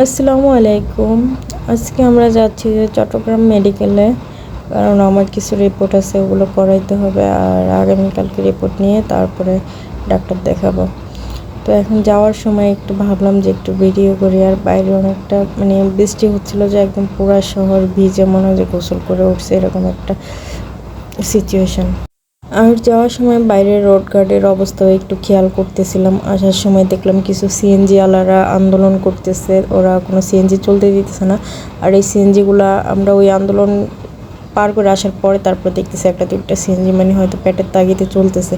আসসালামু আলাইকুম। আজকে আমরা যাচ্ছি যে চট্টগ্রাম মেডিকেলে, কারণ আমার কিছু রিপোর্ট আছে, ওগুলো করাইতে হবে, আর আগামীকালকে রিপোর্ট নিয়ে তারপরে ডাক্তার দেখাবো। তো এখন যাওয়ার সময় একটু ভাবলাম যে একটু ভিডিও করি, আর বাইরে অনেকটা মানে বৃষ্টি হচ্ছিল যে একদম পুরা শহর ভিজে মনে হয় যে গোসল করে উঠছে, এরকম একটা সিচুয়েশন আর যাওয়ার সময় বাইরের রোড গার্ডের অবস্থাও একটু খেয়াল করতেছিলাম। আসার সময় দেখলাম কিছু সিএনজি আলারা আন্দোলন করতেছে। ওরা কোনো সিএনজি চলতে দিতেছে না। আর এই সিএনজিগুলা আমরা ওই আন্দোলন পার করে আসার পরে তারপর দেখতেছি একটা দুইটা সিএনজি মানে হয়তো পেটের তাগিতে চলতেছে।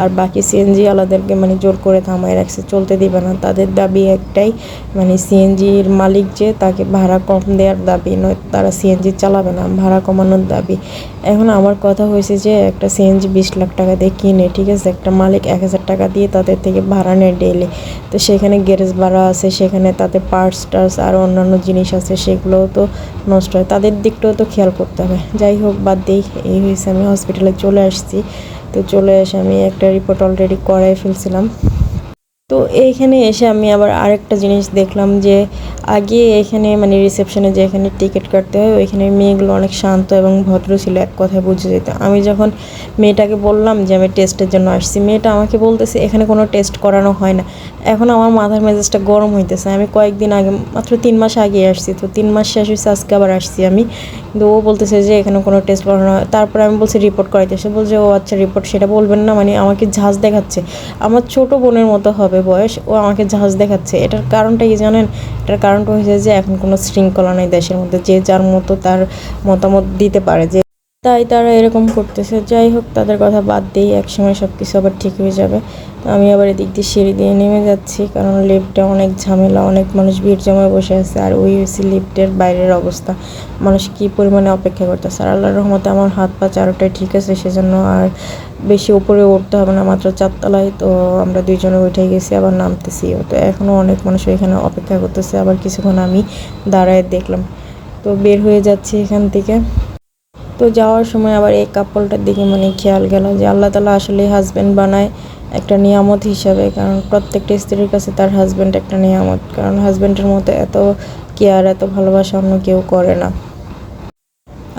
আর বাকি সিএনজি আলাদেরকে মানে জোর করে থামায় রাখছে, চলতে দিবে না। তাদের দাবি একটাই মানে সিএনজির মালিক যে তাকে ভাড়া কম দেওয়ার দাবি নয়, তারা সিএনজি চালাবে না। ভাড়া কমানোর দাবি। এখন আমার কথা হয়েছে যে একটা সিএনজি বিশ লাখ টাকা দিয়ে কিনে, ঠিক আছে? একটা মালিক এক হাজার টাকা দিয়ে তাদের থেকে ভাড়া নেয় ডেইলি তো সেখানে গ্যারেজ ভাড়া আছে, সেখানে তাদের পার্টস টার্স আর অন্যান্য জিনিস আছে, সেগুলোও তো নষ্ট হয়। তাদের দিকটাও তো খেয়াল করতে হবে। যাই হোক, বাদ দিই, এই হয়েছে আমি হসপিটালে চলে আসছি। তো চলে এসে আমি একটা রিপোর্ট অলরেডি করাই ফেলছিলাম। তো এইখানে এসে আমি আবার আরেকটা জিনিস দেখলাম যে আগে এখানে মানে রিসেপশনে যে এখানে টিকিট কাটতে হয়, ওইখানে মেয়েগুলো অনেক শান্ত এবং ভদ্র ছিল, এক কথায় বুঝে যেত। আমি যখন মেয়েটাকে বললাম যে আমি টেস্টের জন্য আসছি, মেয়েটা আমাকে বলতেছে, এখানে কোনো টেস্ট করানো হয় না। এখন আমার মাথার মেজাজটা গরম হইতেছে। আমি কয়েকদিন আগে, মাত্র তিন মাস আগে আসছি, তো তিন মাস শেষ হয়েছে আজকে আবার আসছি আমি। কিন্তু ও বলতেছে যে এখানে কোনো টেস্ট করানো হয়। তারপরে আমি বলছি রিপোর্ট করাইতে। সে বলছে, ও আচ্ছা রিপোর্ট সেটা বলবেন না। মানে আমাকে ঝাঁজ দেখাচ্ছে। আমার ছোট বোনের মতো হবে। বয়স, ও আমাকে ঝাঁজ দেখাচ্ছে। এটার কারণটা কি জানেন? এটার কারণটা হয়েছে যে এখন কোনো শৃঙ্খলা নেই দেশের মধ্যে, যে যার মতো তার মতামত দিতে পারে যে তাই তারা এরকম করতেছে। যাই হোক, তাদের কথা বাদ দিই একসময় সব কিছু আবার ঠিক হয়ে যাবে। তো আমি আবার এদিক দিয়ে সিঁড়ি দিয়ে নেমে যাচ্ছি, কারণ লিফটে অনেক ঝামেলা, অনেক মানুষ ভিড় জমায় বসে আছে, আর ওই হয়েছে লিফটের বাইরের অবস্থা। মানুষ কী পরিমাণে অপেক্ষা করতেছে? আর আল্লাহর রহমতে আমার হাত পা চারোটাই ঠিক আছে, সেজন্য আর বেশি উপরে উঠতে হবে না, মাত্র চারতলায়। তো আমরা দুইজনে উঠে গেছি, আবার নামতেছিও তো এখনও অনেক মানুষ এখানে অপেক্ষা করতেছে, আবার কিছুক্ষণ আমি দাঁড়ায় দেখলাম। তো বের হয়ে যাচ্ছি এখান থেকে। তো যাওয়ার সময় আবার এই কাপড়টার দিকে মানে খেয়াল গেল যে আল্লাহ তালা আসলে হাজব্যান্ড বানায় একটা নিয়ামত হিসাবে, কারণ প্রত্যেকটা স্ত্রীর কাছে তার হাজব্যান্ড একটা নিয়ামত। কারণ হাজব্যান্ডের মতো এত কেয়ার এত ভালোবাসা অন্য কেউ করে না।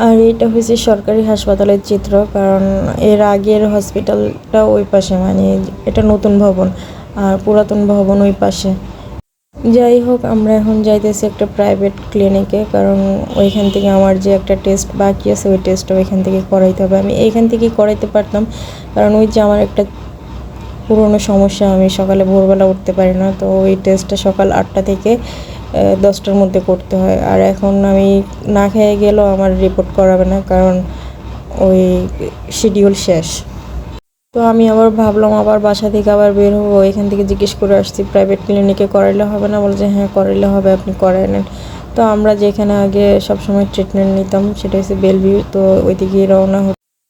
আর এটা হয়েছে সরকারি হাসপাতালের চিত্র, কারণ এর আগের হসপিটালটা ওই পাশে মানে এটা নতুন ভবন, আর পুরাতন ভবন ওই পাশে। যাই হোক, আমরা এখন যাইতেছি একটা প্রাইভেট ক্লিনিকে কারণ ওইখান থেকে আমার যে একটা টেস্ট বাকি আছে, ওই টেস্টটা ওইখান থেকে করাইতে হবে। আমি এইখান থেকেই করাইতে পারতাম, কারণ ওই যে আমার একটা পুরনো সমস্যা, আমি সকালে ভোরবেলা উঠতে পারি না, তো ওই টেস্টটা সকাল আটটা থেকে দশটার মধ্যে করতে হয়। আর এখন আমি না খেয়ে গেলেও আমার রিপোর্ট করাবে না, কারণ ওই শিডিউল শেষ। তো আমি আবার ভাবলাম আবার বাসা থেকে আবার বের হব। এখান থেকে জিজ্ঞেস করে আসছি প্রাইভেট ক্লিনিকে করাইলে হবে না? বলছে হ্যাঁ করাইলে হবে, আপনি করাই নেন। তো আমরা যেখানে আগে সবসময় ট্রিটমেন্ট নিতাম, সেটা হচ্ছে বেলভিউ তো ওইদিকেই রওনা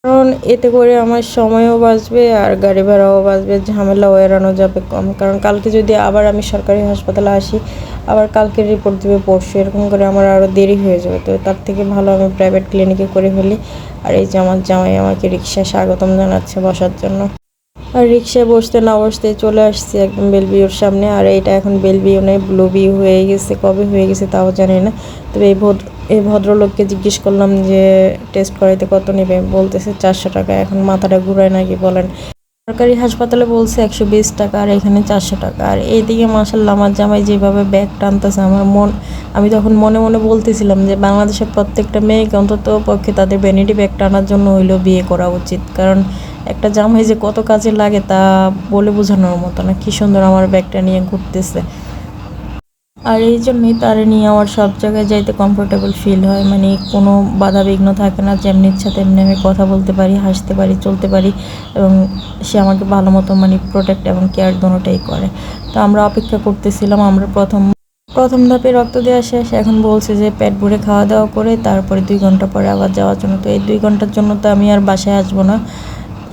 কারণ এতে করে আমার সময়ও বাঁচবে আর গাড়ি ভাড়াও বাঁচবে, ঝামেলাও এড়ানো যাবে কম। কারণ কালকে যদি আবার আমি সরকারি হাসপাতালে আসি, আবার কালকে রিপোর্ট দেবে পরশু, এরকম করে আমার আরও দেরি হয়ে যাবে। তো তার থেকে ভালো আমি প্রাইভেট ক্লিনিকে করে ফেলি। আর এই যে আমার জামাই আমাকে রিক্সায় স্বাগতম জানাচ্ছে বসার জন্য। আর রিক্সায় বসতে না বসতে চলে আসছি একদম বেলবিউর সামনে। আর এটা এখন বেলবিউ নেই ব্লু বিউ হয়ে গেছে। কবে হয়ে গেছে তাও জানি না। তবে এই ভদ্র এই ভদ্রলোককে জিজ্ঞেস করলাম যে, টেস্ট করাইতে কত নেবে? বলতেছে, চারশো টাকা। এখন মাথাটা ঘুরায় নাকি বলেন। সরকারি হাসপাতালে বলছে একশো বিশ টাকা আর এখানে চারশো টাকা। আর এইদিকে মাসাল্লাহ আমার জামাই যেভাবে ব্যাগ টানতেছে, আমার মন আমি তখন মনে মনে বলতেছিলাম যে বাংলাদেশের প্রত্যেকটা মেয়েকে অন্তত পক্ষে তাদের ভ্যানিটি ব্যাগ টানার জন্য হইলেও বিয়ে করা উচিত। কারণ একটা জামাই যে কত কাজে লাগে তা বলে বোঝানোর মতো না। কি সুন্দর আমার ব্যাগটা নিয়ে ঘুরতেছে। আর এই জন্যই তার নিয়ে আমার সব জায়গায় যাইতে কমফোর্টেবল ফিল হয় মানে কোনো বাধা বিঘ্ন থাকে না, যেমনি ইচ্ছা তেমনি আমি কথা বলতে পারি, হাসতে পারি, চলতে পারি এবং সে আমাকে ভালো মতো মানে প্রোটেক্ট এবং কেয়ার দোনোটাই করে। তো আমরা অপেক্ষা করতেছিলাম, আমরা প্রথম প্রথম ধাপে রক্ত দেওয়া শেষ, এখন বলছে যে পেট ভরে খাওয়া দাওয়া করে, তারপরে দুই ঘণ্টা পরে আবার যাওয়ার জন্য। তো এই দুই ঘণ্টার জন্য তো আমি আর বাসায় আসব না।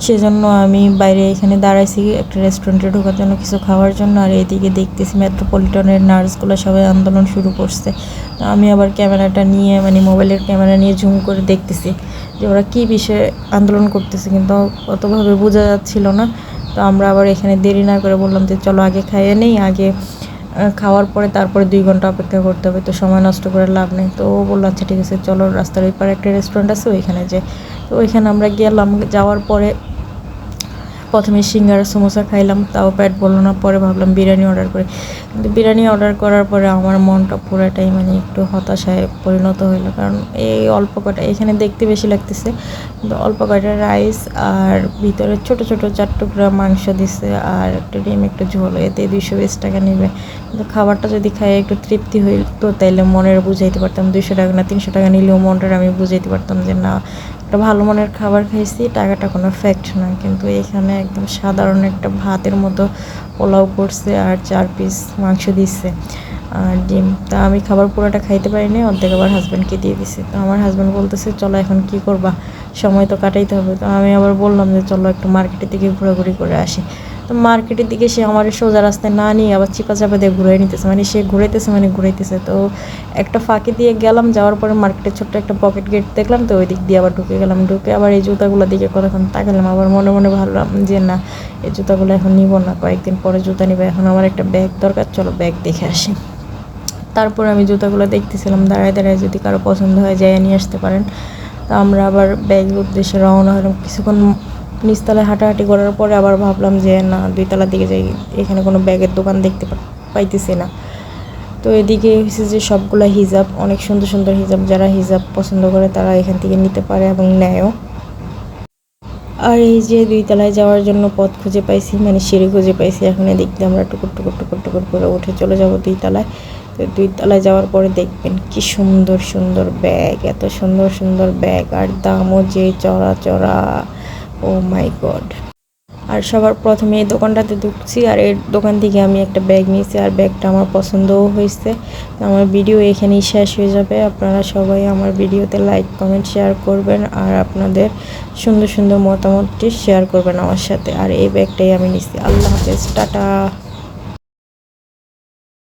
সেজন্য আমি বাইরে এখানে দাঁড়াইছি একটা রেস্টুরেন্টে ঢোকার জন্য কিছু খাওয়ার জন্য। আর এদিকে দেখতেছি মেট্রোপলিটনের নার্সগুলো সবাই আন্দোলন শুরু করছে। তো আমি আবার ক্যামেরাটা নিয়ে মানে মোবাইলের ক্যামেরা নিয়ে জুম করে দেখতেছি যে ওরা কী বিষয়ে আন্দোলন করতেছে। কিন্তু অতভাবে বোঝা যাচ্ছিল না। তো আমরা আবার এখানে দেরি না করে বললাম যে, চলো আগে খাইয়ে নেই, আগে খাওয়ার পরে তারপরে দুই ঘণ্টা অপেক্ষা করতে হবে। তো সময় নষ্ট করে লাভ নেই। তো ও বলল আচ্ছা ঠিক আছে, চলো রাস্তার ওই পারে একটা রেস্টুরেন্ট আছে ওইখানে যে। তো ওইখানে আমরা গেলাম। যাওয়ার পরে প্রথমে সিঙ্গারা সমোসা খাইলাম, তাও পেট বলল না, পরে ভাবলাম বিরিয়ানি অর্ডার করি। কিন্তু বিরিয়ানি অর্ডার করার পরে আমার মনটা পুরোটাই মানে একটু হতাশায় পরিণত হইল। কারণ এই অল্প কটা এখানে দেখতে বেশি লাগতেছে, কিন্তু অল্প কয়টা রাইস আর ভিতরে ছোট ছোট চার টুকরা মাংস দিছে আর একটা ডিম, একটু ঝোল, এতে দুইশো বিশ টাকা নেবে। কিন্তু খাবারটা যদি খাই একটু তৃপ্তি হইতো, তাইলে মনের বুঝাইতে পারতাম দুইশো টাকা না, তিনশো টাকা নিলেও মনটার আমি বুঝাইতে পারতাম যে না একটা ভালো মানের খাবার খাইছি, টাকাটা কোনো ফ্যাক্ট না কিন্তু এখানে একদম সাধারণ একটা ভাতের মতো পোলাও করছে আর চার পিস মাংস দিচ্ছে আর ডিম। তা আমি খাবার পুরোটা খাইতে পারিনি, অর্ধেক আবার হাজব্যান্ডকে দিয়ে দিছি। তো আমার হাজব্যান্ড বলতেছে, চলো এখন কি করবা? সময় তো কাটাইতে হবে। তো আমি আবার বললাম যে চলো একটু মার্কেটের দিকে ঘোরাঘুরি করে আসি। তো মার্কেটের দিকে সে আমার সোজা রাস্তায় না নিয়ে আবার চিপা চাপা দিয়ে ঘুরে নিতেছে। মানে সে ঘুরাইতেছে মানে ঘুরাইতেছে। তো একটা ফাঁকি দিয়ে গেলাম, যাওয়ার পরে মার্কেটের ছোট্ট একটা পকেট গেট দেখলাম, তো ওই দিক দিয়ে আবার ঢুকে গেলাম। ঢুকে আবার এই জুতাগুলোর দিকে কতক্ষণ তাকালাম, আবার মনে মনে ভাবলাম যে না, এই জুতাগুলো এখন নিব না, কয়েকদিন পরে জুতা নিবে, এখন আমার একটা ব্যাগ দরকার, চলো ব্যাগ দেখে আসি। তারপর আমি জুতাগুলো দেখতেছিলাম, দাঁড়ায় দাঁড়ায় যদি কারও পছন্দ হয় যাই নিয়ে আসতে পারেন। তা আমরা আবার ব্যাগের উদ্দেশ্যে রওনা হলাম। কিছুক্ষণ নিচতলায় হাঁটাহাঁটি করার পরে আবার ভাবলাম যে, না, দুইতলার দিকে যাই। এখানে কোনো ব্যাগের দোকান দেখতে পাইতেছি না। তো এদিকে হচ্ছে যে, সবগুলা হিজাব, অনেক সুন্দর সুন্দর হিজাব, যারা হিজাব পছন্দ করে তারা এখান থেকে নিতে পারে এবং নেয়ও। আর এই যে দুই তলায় যাওয়ার জন্য পথ খুঁজে পাইছি মানে সিঁড়ি খুঁজে পাইছি, এখন এদিক দিয়ে আমরা টুকুর টুকুর টুকুর টুকুর করে উঠে চলে যাব দুই তলায় দুই তলায় যাওয়ার পরে দেখবেন কি সুন্দর সুন্দর ব্যাগ, এত সুন্দর সুন্দর ব্যাগ আর দামও যে চড়া চড়া। ও মাই গড। আর সবার প্রথমে এই দোকানটাতে ঢুকছি আর এর দোকান থেকে আমি একটা ব্যাগ নিয়েছি আর ব্যাগটা আমার পছন্দও হয়েছে। আমার ভিডিও এখানেই শেষ হয়ে যাবে। আপনারা সবাই আমার ভিডিওতে লাইক, কমেন্ট, শেয়ার করবেন আর আপনাদের সুন্দর সুন্দর মতামতটি শেয়ার করবেন আমার সাথে। আর এই ব্যাগটাই আমি নিচ্ছি আল্লাহ হাফেজ। টাটা।